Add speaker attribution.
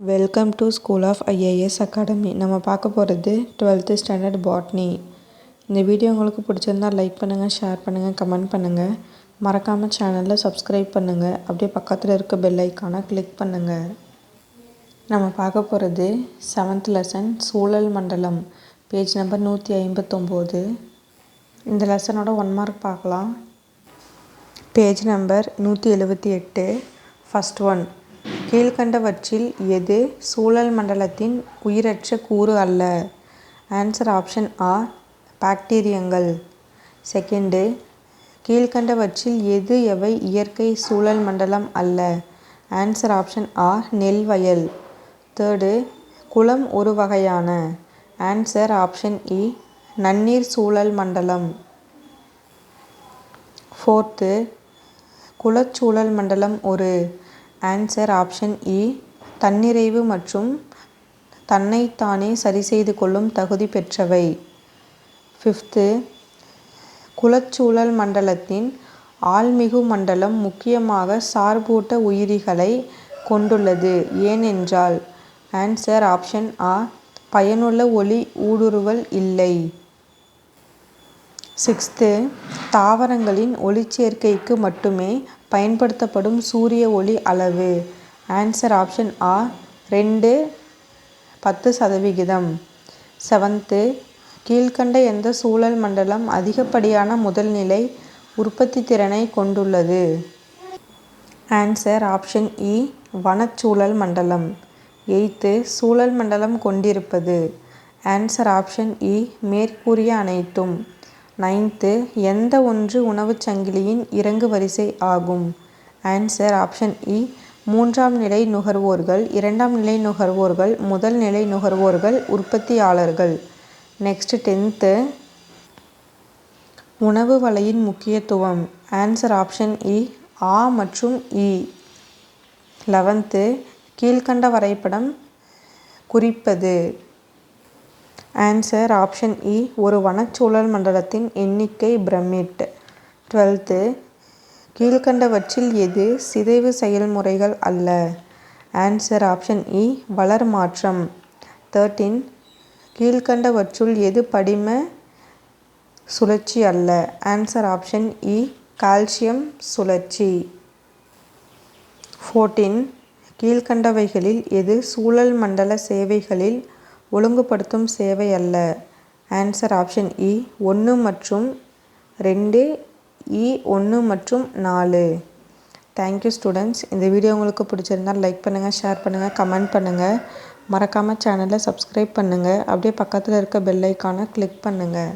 Speaker 1: Welcome to school of IAS academy நம்ம பார்க்க போகிறது டுவெல்த்து ஸ்டாண்டர்ட் பாட்னி இந்த வீடியோ உங்களுக்கு பிடிச்சிருந்தால் லைக் பண்ணுங்கள் ஷேர் பண்ணுங்கள் கமெண்ட் பண்ணுங்கள் மறக்காமல் சேனலில் சப்ஸ்கிரைப் பண்ணுங்கள் அப்படியே பக்கத்தில் இருக்க பெல் ஐக்கானை கிளிக் பண்ணுங்கள் நம்ம பார்க்க போகிறது செவன்த் லெசன் சூழல் மண்டலம். பேஜ் நம்பர் நூற்றி ஐம்பத்தொம்போது. இந்த லெசனோட ஒன் மார்க் பார்க்கலாம். பேஜ் நம்பர் நூற்றி எழுபத்தி எட்டு. ஃபஸ்ட் ஒன் கீழ்கண்டவற்றில் எது சூழல் மண்டலத்தின் உயிரற்ற கூறு அல்ல? ஆன்சர் ஆப்ஷன் ஆ பாக்டீரியங்கள் செகண்டு கீழ்கண்டவற்றில் எது எவை இயற்கை சூழல் மண்டலம் அல்ல? ஆன்சர் ஆப்ஷன் ஆ நெல் வயல். தேர்டு குளம் ஒரு வகையான. ஆன்சர் ஆப்ஷன் இ நன்னீர் சூழல் மண்டலம். ஃபோர்த்து குளச்சூழல் மண்டலம் ஒரு. ஆன்சர் ஆப்ஷன் இ தன்னிறைவு மற்றும் தன்னைத்தானே சரிசெய்து கொள்ளும் தகுதி பெற்றவை. ஃபிஃப்த்து குலச்சூழல் மண்டலத்தின் ஆள்மிகு மண்டலம் முக்கியமாக சார்பூட்ட உயிரிகளை கொண்டுள்ளது. ஏனென்றால் ஆன்சர் ஆப்ஷன் ஆ பயனுள்ள ஒளி ஊடுருவல் இல்லை. சிக்ஸ்த்து தாவரங்களின் ஒளிச்சேர்க்கைக்கு மட்டுமே பயன்படுத்தப்படும் சூரிய ஒளி அளவு. ஆன்சர் ஆப்ஷன் ஆ ரெண்டு பத்து சதவிகிதம். செவன்த்து கீழ்கண்ட எந்த சூழல் மண்டலம் அதிகப்படியான முதல்நிலை உற்பத்தி திறனை கொண்டுள்ளது? ஆன்சர் ஆப்ஷன் இ வனச்சூழல் மண்டலம். எய்த்து சூழல் மண்டலம் கொண்டிருப்பது. ஆன்சர் ஆப்ஷன் இ மேற்கூறிய அனைத்தும். நைன்த்து எந்த ஒன்று உணவுச் சங்கிலியின் இறங்கு வரிசை ஆகும்? ஆன்சர் ஆப்ஷன் இ. மூன்றாம் நிலை நுகர்வோர்கள் இரண்டாம் நிலை நுகர்வோர்கள் முதல் நிலை நுகர்வோர்கள் உற்பத்தியாளர்கள். நெக்ஸ்ட் டென்த்து உணவு வலையின் முக்கியத்துவம். ஆன்சர் ஆப்ஷன் இ. ஆ மற்றும் இ. லெவன்த்து கீழ்கண்ட வரைபடம் குறிப்பது. ஆன்சர் ஆப்ஷன் இ ஒரு வனச்சூழல் மண்டலத்தின் எண்ணிக்கை பிரமிட். டுவெல்த்து கீழ்கண்டவற்றில் எது சிதைவு செயல்முறைகள் அல்ல? ஆன்சர் ஆப்ஷன் இ வளர் மாற்றம். தேர்ட்டீன் கீழ்கண்டவற்றுள் எது படிம சுழற்சி அல்ல? ஆன்சர் ஆப்ஷன் இ கால்சியம் சுழற்சி. ஃபோர்டீன் கீழ்கண்டவைகளில் எது சூழல் மண்டல சேவைகளில் ஒழுங்குபடுத்தும் சேவை அல்ல. ஆன்சர் ஆப்ஷன் இ ஒன்று மற்றும் ரெண்டு e, இ ஒன்று மற்றும் நாலு. தேங்க்யூ ஸ்டூடெண்ட்ஸ் இந்த வீடியோ உங்களுக்கு பிடிச்சிருந்தால் லைக் பண்ணுங்கள் ஷேர் பண்ணுங்கள் கமெண்ட் பண்ணுங்கள் மறக்காமல் சேனலை சப்ஸ்கிரைப் பண்ணுங்கள் அப்படியே பக்கத்தில் இருக்க பெல் ஐக்கானை கிளிக் பண்ணுங்கள்